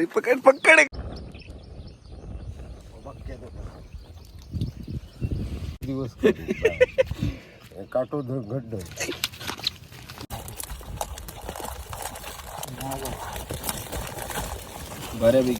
अरे पकड पकड दिवस काटो घड्ड बऱ्यापैकी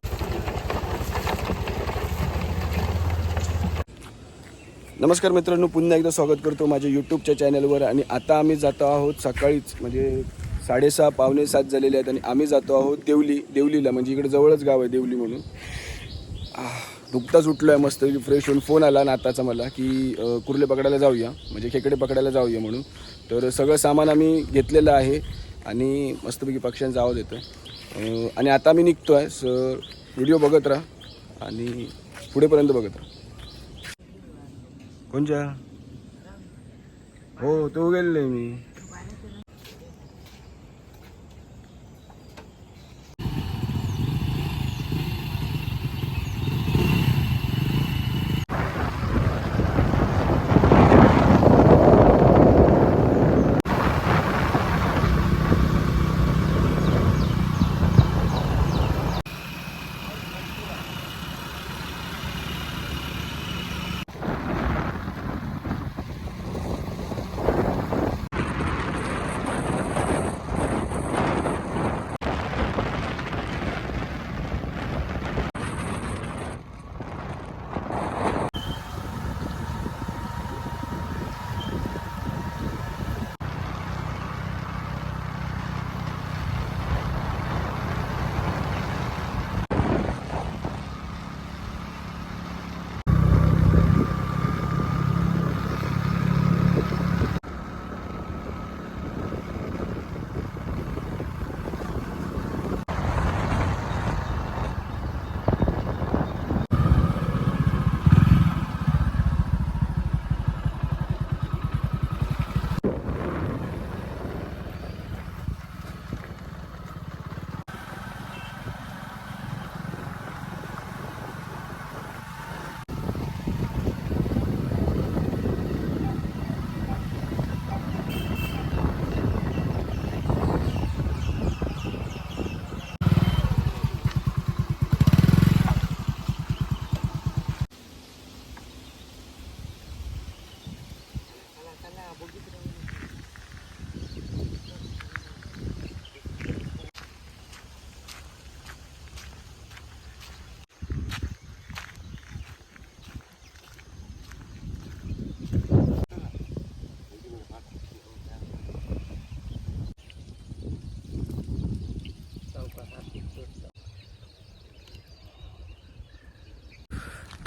नमस्कार मित्रांनो पुन्हा एकदा स्वागत करतो माझ्या यूट्यूबच्या चॅनलवर आणि आता आम्ही जातो आहोत सकाळीच म्हणजे साडेसहा पावणे सात झालेले आहेत आणि आम्ही जातो आहोत देवली देवलीला. म्हणजे इकडे जवळच गाव आहे देवली म्हणून. नुकताच उठलो आहे मस्त फ्रेश होऊन फोन आला नाताचा मला की कुर्ले पकडायला जाऊया. म्हणजे खेकडे पकडायला जाऊया म्हणून. तर सगळं सामान आम्ही घेतलेलं आहे आणि मस्तपैकी पक्ष्यांचा आवाज येतो आहे आणि आता मी निघतो आहे स व्हिडिओ बघत राहा आणि पुढेपर्यंत बघत राहा. कोणच्या? हो तो गेलेलो आहे मी.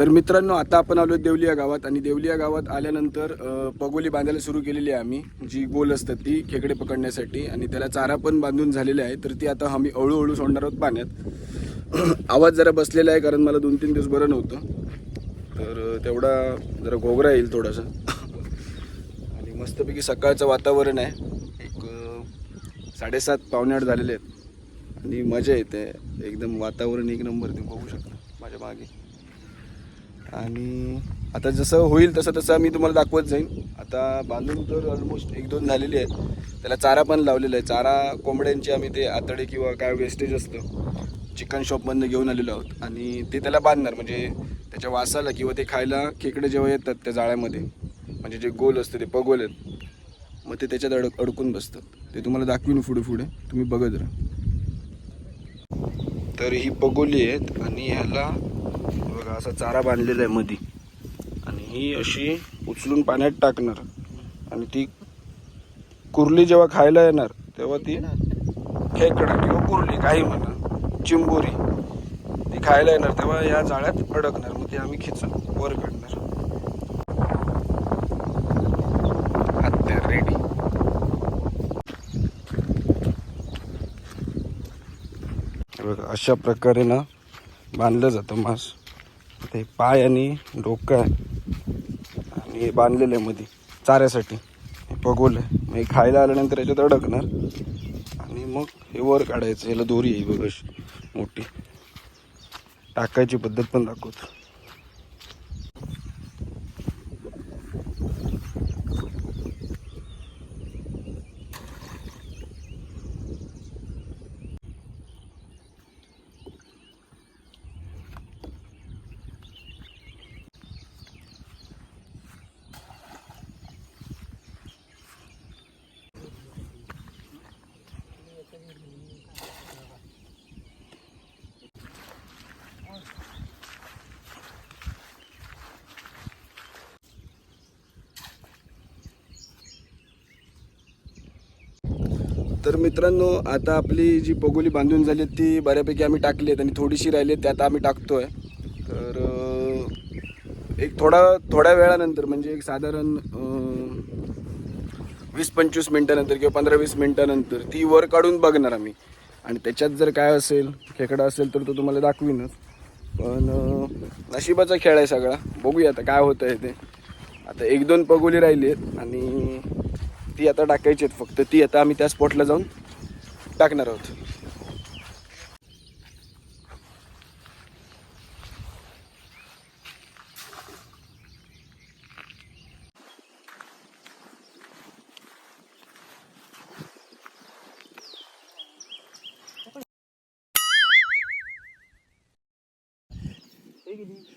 तर मित्रांनो आता आपण आलो देवलिया गावात आणि देवलिया गावात आल्यानंतर पगोली बांधायला सुरू केलेली आहे आम्ही. जी गोल असतात ती खेकडे पकडण्यासाठी आणि त्याला चारा पण बांधून झालेला आहे तर ती आता आम्ही हळूहळू सोडणार आहोत पाण्यात. आवाज जरा बसलेला आहे कारण मला दोन तीन दिवस बरं नव्हतं. तर तेवढा जरा घोगरा येईल थोडासा. आणि मस्तपैकी सकाळचं वातावरण आहे. एक साडेसात पावणे आठ झालेले आहेत. आणि मजा येते. एकदम वातावरण एक नंबर तुम्ही बघू शकता. माझ्या मागे. आणि आता जसं होईल तसं तसं मी तुम्हाला दाखवत जाईन. आता बांधून तर ऑलमोस्ट एक दोन झालेली आहेत. त्याला चारा पण लावलेला आहे. चारा कोंबड्यांची आम्ही ते आतडे किंवा काय वेस्टेज असतं चिकन शॉपमधनं घेऊन आलेलो आहोत. आणि ते त्याला बांधणार म्हणजे त्याच्या वासाला किंवा ते खायला खेकडे जेव्हा येतात त्या जाळ्यामध्ये म्हणजे जे गोल असतं ते पगोल आहेत मग ते त्याच्यात अडक अडकून बसतात. ते तुम्हाला दाखवीन पुढे पुढे. तुम्ही बघत राहा. तर ही पगोली आहेत आणि ह्याला बघा असा चारा बांधलेला आहे मधी. आणि ही अशी उचलून पाण्यात टाकणार. आणि ती कुर्ली जेव्हा खायला येणार तेव्हा ती खेकडा किंवा कुर्ली काही म्हणा चिंबोरी ती खायला येणार. तेव्हा या जाळ्यात अडकणार. मग ती आम्ही खिचून वर काढणार. हत्या रेडी बघा अशा प्रकारे ना बांधलं जातं मांस. ते पाय आणि डोकं आहे आणि हे बांधलेलं आहे मध्ये चाऱ्यासाठी. हे पगोल आहे मग हे खायला आल्यानंतर याच्यात अडकणार. आणि मग हे वर काढायचं याला दोरी आहे बघ अशी मोठी. टाकायची पद्धत पण दाखवतो. तर मित्रांनो आता आपली जी पगोली बांधून झाली ती बऱ्यापैकी आम्ही टाकली आहेत आणि थोडीशी राहिली आहे, ती आता आम्ही टाकतोय. तर एक थोडा थोड्या वेळानंतर म्हणजे एक साधारण वीस पंचवीस मिनटानंतर किंवा पंधरा वीस मिनटानंतर ती वर काढून बघणार आम्ही. आणि त्याच्यात जर काय असेल खेकडा असेल तर तो तुम्हाला दाखवीनच. पण नशिबाचा खेळ आहे सगळा. बघूया आता काय होतं आहे ते. आता एक दोन पगोली राहिली आहेत आणि ती आता टाकायची आहेत फक्त. ती आता आम्ही त्या स्पॉटला जाऊन टाकणार आहोत.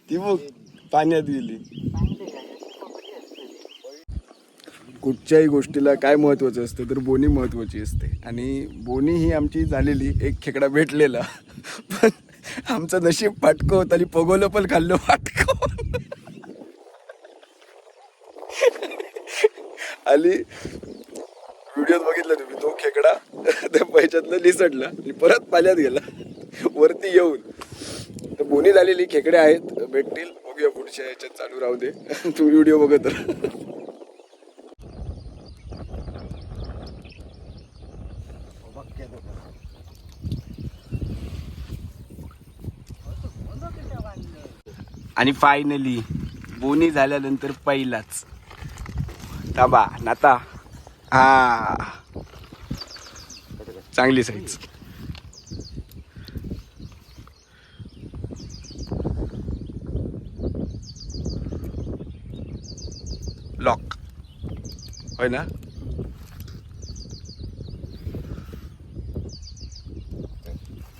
ती बघ पाण्यात गेली. कुठच्याही गोष्टीला काय महत्त्वाचं असतं तर बोनी महत्त्वाची असते. आणि बोनी ही आमची झालेली एक खेकडा भेटलेला. पण आमचं नशीब फाटकं होतं आणि पगोलं पण खाल्लं फाटकं आणि व्हिडिओत बघितलं तुम्ही तो खेकडा त्या पैशातलं निसटला आणि परत पाल्यात गेला. वरती येऊन. तर बोनी झालेली खेकडे आहेत. भेटतील. बघूया पुढच्या याच्यात. चालू राहू दे. तुम्ही व्हिडिओ बघत राहा. आणि फायनली बोनी झाल्यानंतर पहिलाच. ताबा नाता. हा. चांगली साईज लॉक होय ना?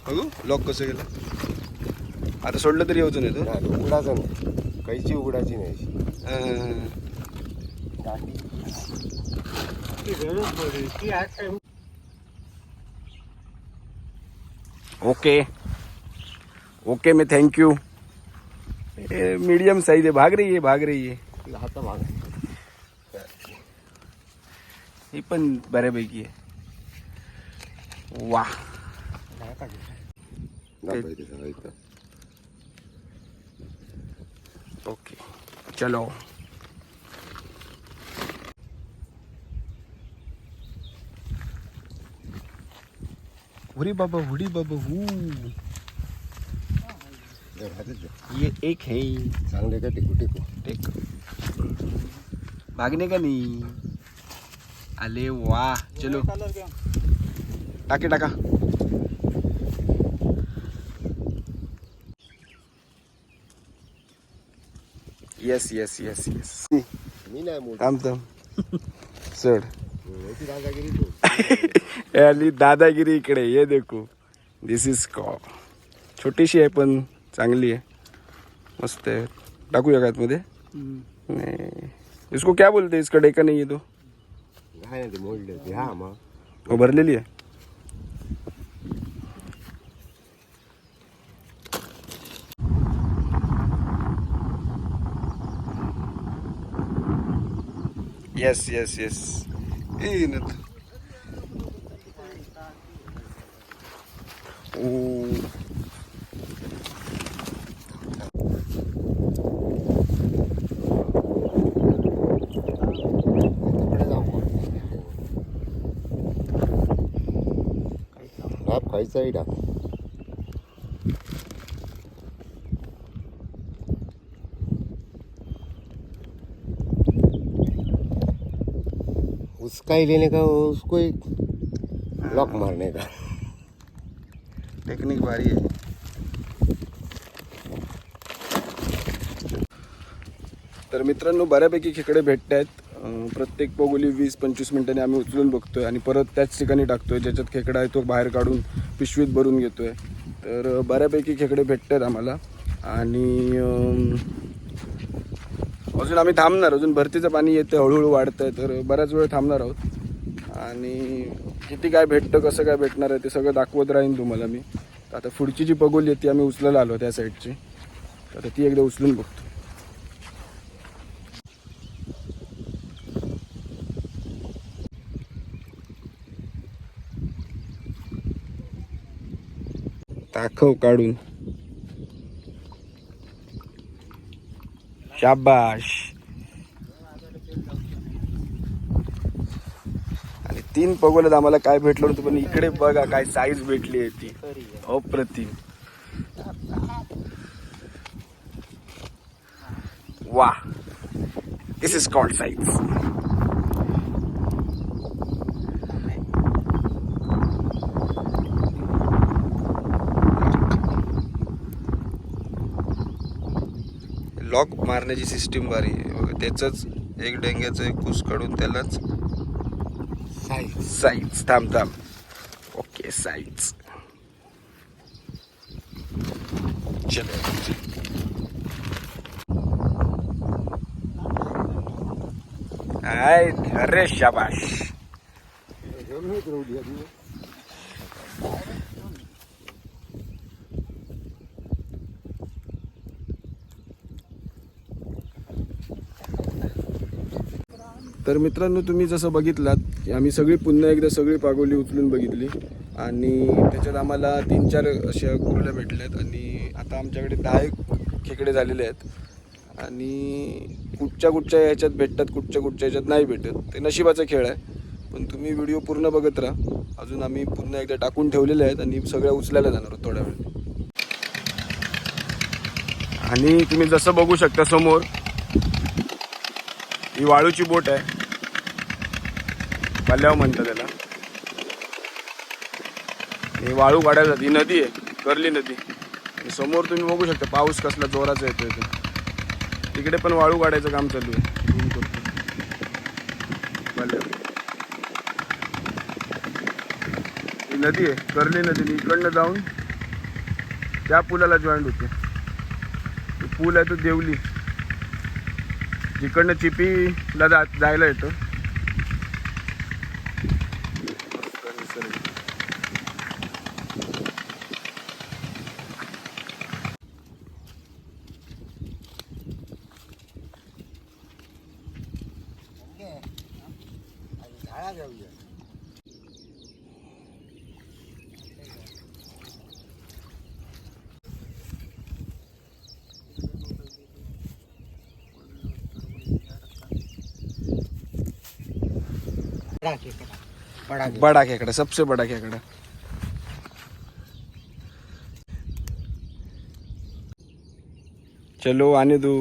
बघू लॉक कसं गेलं आता सोडलं तरी येऊच नाही तो नाही, उघडाचं नाही कैची उघडायची नाही ओके. ओके मैं थैंक यू मीडियम साइज है भाग रही है भाग रही है हाता भाग ही पण बऱ्यापैकी आहे. वा ओके चलो। उरी बाबा हुडी बाबा हू. ये एक है। चांगले का टिकू टिकू। टेक भागने का नहीं। अरे वाह चलो। टाके टाका। येस येस येस येस मी नाही मोठ थांब थांब चढ दादागिरी तू आली दादागिरी इकडे ये देखो. दिस इज कॉ छोटीशी आहे पण चांगली आहे. मस्त आहे. टाकूया का आतमध्ये? नाही. इसको क्या बोलते इसका डेका नाही आहे तो? काय नाही ते मोडले होते. हा मग. हो भरलेली आहे. Yes, yes, yes. Init. Oo. Lap, kaisa ida. स्काई लेने का उसको एक लॉक मारने का? टेक्निक भारी आहे. तर मित्रांनो बऱ्यापैकी खेकडे भेटत आहेत. प्रत्येक पोगोली वीस पंचवीस मिनिटांनी आम्ही उचलून बघतोय आणि परत त्याच ठिकाणी टाकतोय ज्याच्यात खेकडा आहे तो बाहेर काढून पिशवीत भरून घेतोय. तर बऱ्यापैकी खेकडे भेटत आहेत आम्हाला. आणि अजून आम्ही थांबणार अजून भरतीचं पाणी येतं हळूहळू वाढतं तर बऱ्याच वेळ थांबणार आहोत. आणि किती काय भेटतं कसं काय भेटणार आहे ते सगळं दाखवत राहीन तुम्हाला मी. आता पुढची जी पगोली आहे ती आम्ही उचलायला आलो त्या साईडची. तर आता ती एकदा उचलून बघतो. दाखव काढून. शाबाश. आणि तीन पगोल्यात आम्हाला काय भेटलं नव्हतं पण इकडे बघा काय साईज भेटली आहे ती. अप्रतिम वा this is called size lock मारण्याची सिस्टीम भारी आहे. त्याचंच एक डेंग्याचं एक कुस काढून त्यालाच साईज साईज थांब थांब. ओके साईज चलो. आय अरे शाबाश. तर मित्रांनो तुम्ही जसं बघितलात की आम्ही सगळी पुन्हा एकदा सगळी पागोली उचलून बघितली. आणि त्याच्यात आम्हाला तीन चार अशा कुर्ल्या भेटल्यात आणि आता आमच्याकडे दहा एक खेकडे झालेले आहेत. आणि कुठच्या कुठच्या याच्यात भेटतात कुठच्या कुठच्या याच्यात नाही भेटत ते नशिबाचा खेळ आहे. पण तुम्ही व्हिडिओ पूर्ण बघत राहा. अजून आम्ही पुन्हा एकदा टाकून ठेवलेले आहेत आणि सगळ्या उचलायला जाणार आहोत थोड्या वेळ. आणि तुम्ही जसं बघू शकता समोर ही वाळूची बोट आहे. पल्ल्याव म्हणतात त्याला. हे वाळू काढायला ही नदी आहे कर्ली नदी. समोर तुम्ही बघू शकता पाऊस कसला जोराचा येतो ते. तिकडे पण वाळू काढायचं काम चालू आहे. ही नदी आहे कर्ली नदी. इकडनं जाऊन त्या पुलाला जॉईंट होते. पूल आहे तो देवली. जिकडनं चिपीला जा जायला येतं. बडा खेकड़ा। सबसे बड़ा खेकड़ा। चलो आने दो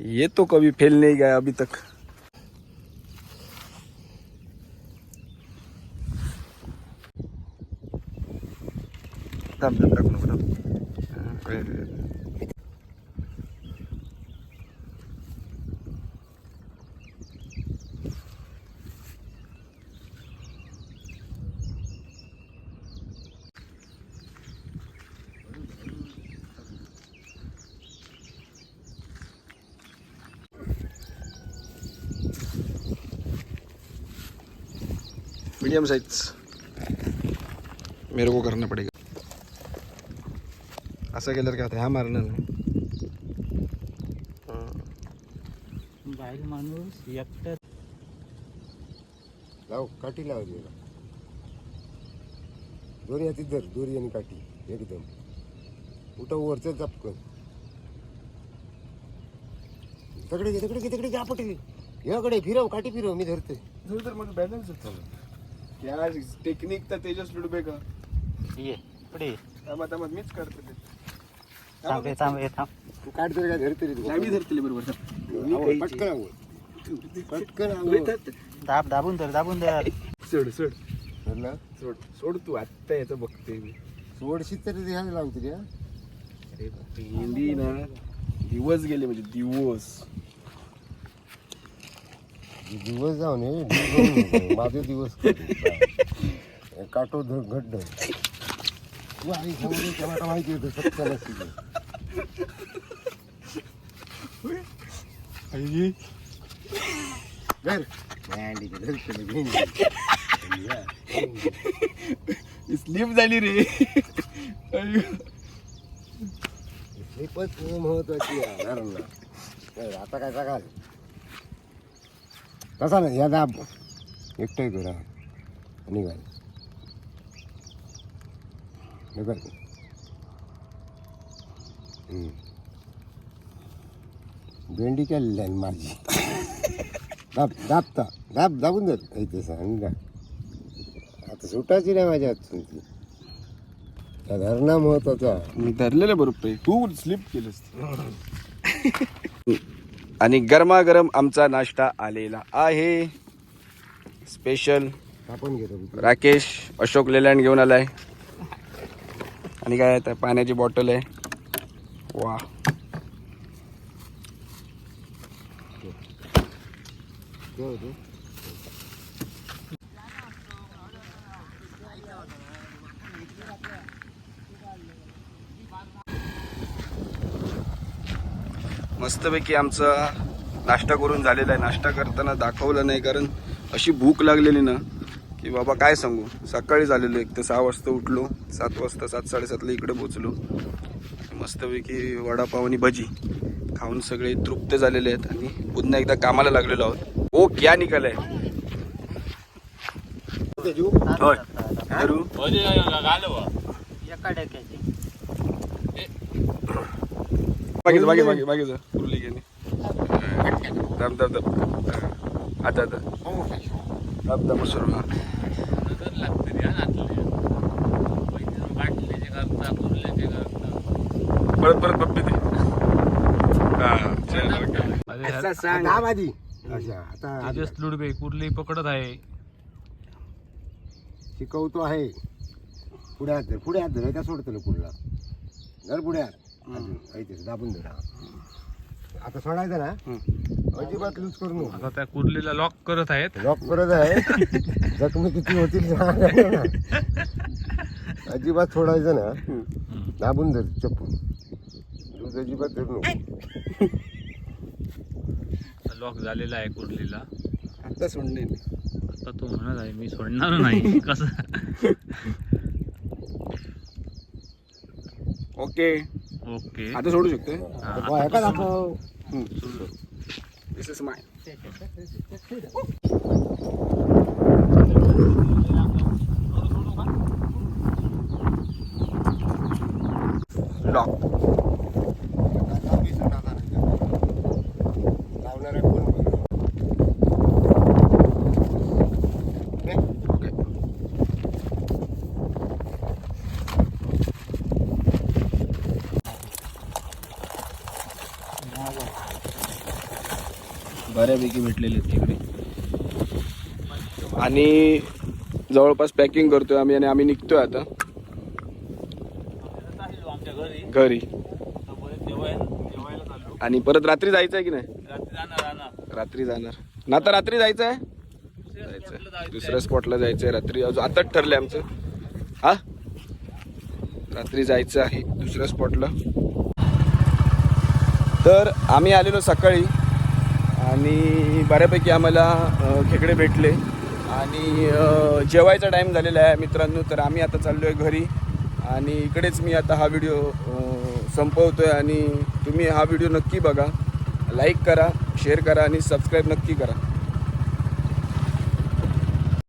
ये तो कभी फेल नहीं गया अभी तक। तब थांब मीडियम साइज मेरे को करना पड़ेगा। असं केलं तर काय होतं ह्या मारणार नाही बाहेर माणूस एकटं लाव काठी लाव दोरी हाती धर दोरी आणि काठी एकदम। उठा वरचं चपकन तकडे घे तकडे घे तकडे घे आपटे याकडे फिरव काठी फिरव मी धरते तर माझं बॅलन्स या टेक्निक तर तेजस लुडबे का ये पुढे थांबा थांबा मीच करते ते. थांब रे थांब रे थांब. तू काठ तर काय धरते रे तू. नाही, मी धरते बरोबर. आवड, पटकन आवड. पटकन आवड. दाब दाबून धर दाबून धर. सोड सोड. धरला? सोड सोड तू आत्ता याचं बघते मी. सोडशी तरी ध्यान लावते रे हा. अरे हिंदी ना दिवस गेले म्हणजे दिवस. दिवस जाऊन हे दिवस माझे दिवस हे काटो धर तू आई सांगू टमाटा माहिती होतं सत्य नसते स्लिप झाली रे. खूपच महत्वाची आता काय सांगाल? कसा नाही या दाब एकटंही करा. निघाल. नगर. भेंडी केलेली आहे माझी. दाब दाबता दाब दाबून धर इथे सांग का आता सुटायची नाही माझ्या हातून ती. त्या धरणा महत्त्वाचा. मी धरलेलं बरोबर तू स्लिप केलंस. आणि गरमागरम आमचा नाश्ता आलेला आहे. स्पेशल आपण घेतो राकेश अशोक लेलँड घेऊन आलाय. आणि काय आहे, त्या पाण्याची बॉटल आहे. वा. ठेव. मस्तपैकी आमचा नाश्ता करून झालेला आहे. नाश्ता करताना दाखवलं नाही कारण अशी भूक लागलेली ना की बाबा काय सांगू? सकाळी झालेलो एक तर सहा वाजता उठलो सात वाजता सात साडेसातला इकडे पोचलो मस्तपैकी वडापाव आणि भजी खाऊन सगळे तृप्त झालेले आहेत आणि पुन्हा एकदा कामाला लागलेलो आहोत. ओ क्या ते जीव. होय. एका डोक्याची. मागे मागे मागे मागे जा. उरली गेली दम दम दम आता आता. दम दम सुरू हा परत परत पप्पी दे. हा. दाब आधी अच्छा आता लुडबे कुर्ली पकडत आहे. शिकवतो आहे. पुढे हात धर पुढे हात धर. का सोडतो पुढला धर पुढे हात. ऐकतेस दाबून धर. आता सोडायचं ना. अजिबात लूज करू नको. आता त्या कुर्लीला लॉक करत आहेत. लॉक करत आहे जखमी किती होतील. अजिबात सोडायचं ना. दाबून धर चप्पू लूज अजिबात धरू नको. लॉक झालेला आहे कुर्लीला. आता सोडणे आता तो म्हणत आहे मी सोडणार नाही. कसं? ओके. ओके आता सोडू शकतोय आता बॉय का दाखव दिस इज माय लॉक लावणारा कोण बघ. ओके बऱ्यापैकी भेटलेले आहेत तिकडे. आणि जवळपास पॅकिंग करतोय आम्ही आणि आम्ही निघतोय आता. घरी. आणि परत रात्री जायचं आहे की नाही? रात्री जाणार. ना तर रात्री जायचं आहे जायचं दुसऱ्या स्पॉटला जायचं आहे रात्री. अजून आताच ठरलंय आमचं. हा? रात्री जायचं आहे दुसऱ्या स्पॉटला तर आम्ही आलेलो सकाळी. आणि बऱ्यापैकी आम्हाला खेकडे भेटले. आणि जेवायचा टाईम झालेला आहे मित्रांनो तर आम्ही आता चाललो आहे घरी. आणि इकडेच मी आता हा व्हिडिओ संपवतो आहे आणि तुम्ही हा व्हिडिओ नक्की बघा. लाईक करा शेअर करा आणि सबस्क्राईब नक्की करा.